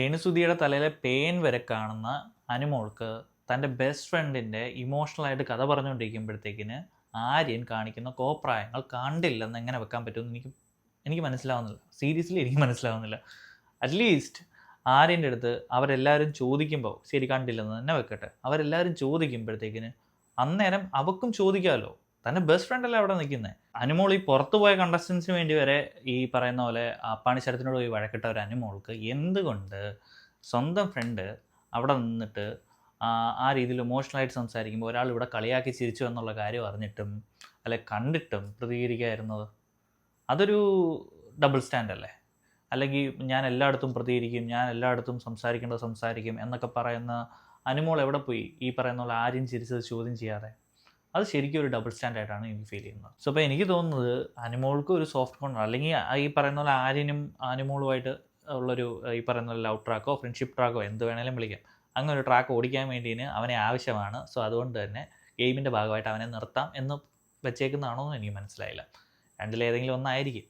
രേണുസുതിയുടെ തലയിലെ പെയിൻ വരെ കാണുന്ന അനുമോൾക്ക് തന്റെ ബെസ്റ്റ് ഫ്രണ്ടിന്റെ ഇമോഷണലായിട്ട് കഥ പറഞ്ഞുകൊണ്ടിരിക്കുമ്പോഴത്തേക്കിന് ആര്യൻ കാണിക്കുന്ന കോപ്രായങ്ങൾ കണ്ടില്ലെന്ന് എങ്ങനെ വെക്കാൻ പറ്റുമെന്ന് എനിക്ക് എനിക്ക് മനസ്സിലാവുന്നില്ല. സീരിയസ്ലി എനിക്ക് മനസ്സിലാവുന്നില്ല. അറ്റ്ലീസ്റ്റ് ആര്യന്റെ അടുത്ത് അവരെല്ലാവരും ചോദിക്കുമ്പോൾ ശരി കണ്ടില്ലെന്ന് തന്നെ വെക്കട്ടെ. അവരെല്ലാവരും ചോദിക്കുമ്പോഴത്തേക്കിന് അന്നേരം അവക്കും ചോദിക്കാമല്ലോ തന്റെ ബെസ്റ്റ് ഫ്രണ്ട് അല്ലേ അവിടെ നിൽക്കുന്നത് അനുമോൾ ഈ പുറത്തു പോയ കണ്ടസ്റ്റൻസിന് വേണ്ടി വരെ ഈ പറയുന്ന പോലെ അപ്പാണി ശരത്തിനോട് പോയി വഴക്കിട്ട ഒരു അനുമോൾക്ക് എന്തുകൊണ്ട് സ്വന്തം ഫ്രണ്ട് അവിടെ നിന്നിട്ട് ആ രീതിയിൽ ഇമോഷണലായിട്ട് സംസാരിക്കുമ്പോൾ ഒരാൾ ഇവിടെ കളിയാക്കി ചിരിച്ചു എന്നുള്ള കാര്യം അറിഞ്ഞിട്ടും അല്ലെ കണ്ടിട്ടും പ്രതികരിക്കായിരുന്നത് അതൊരു ഡബിൾ സ്റ്റാൻഡ് അല്ലേ? അല്ലെങ്കിൽ ഞാൻ എല്ലായിടത്തും പ്രതികരിക്കും ഞാൻ എല്ലായിടത്തും സംസാരിക്കേണ്ടത് സംസാരിക്കും എന്നൊക്കെ പറയുന്ന അനുമോൾ എവിടെ പോയി? ഈ പറയുന്ന പോലെ ആരും ചിരിച്ചത് ചോദ്യം ചെയ്യാതെ? അത് ശരിക്കും ഒരു ഡബിൾ സ്റ്റാൻഡായിട്ടാണ് എനിക്ക് ഫീൽ ചെയ്യുന്നത്. സോ അപ്പോൾ എനിക്ക് തോന്നുന്നത് അനിമോൾക്ക് ഒരു സോഫ്റ്റ് കോർണർ അല്ലെങ്കിൽ ഈ പറയുന്ന പോലെ ആര്യനും അനുമോളുമായിട്ട് ഉള്ളൊരു ഈ പറയുന്ന ലവ് ട്രാക്കോ ഫ്രണ്ട്ഷിപ്പ് ട്രാക്കോ എന്ത് വേണേലും വിളിക്കാം. അങ്ങനെ ഒരു ട്രാക്ക് ഓടിക്കാൻ വേണ്ടിന് അവനെ ആവശ്യമാണ്. സോ അതുകൊണ്ട് തന്നെ ഗെയിമിന്റെ ഭാഗമായിട്ട് അവനെ നിർത്താം എന്ന് വെച്ചേക്കുന്നതാണോ എന്ന് എനിക്ക് മനസ്സിലായില്ല. രണ്ടിലേതെങ്കിലും ഒന്നായിരിക്കും.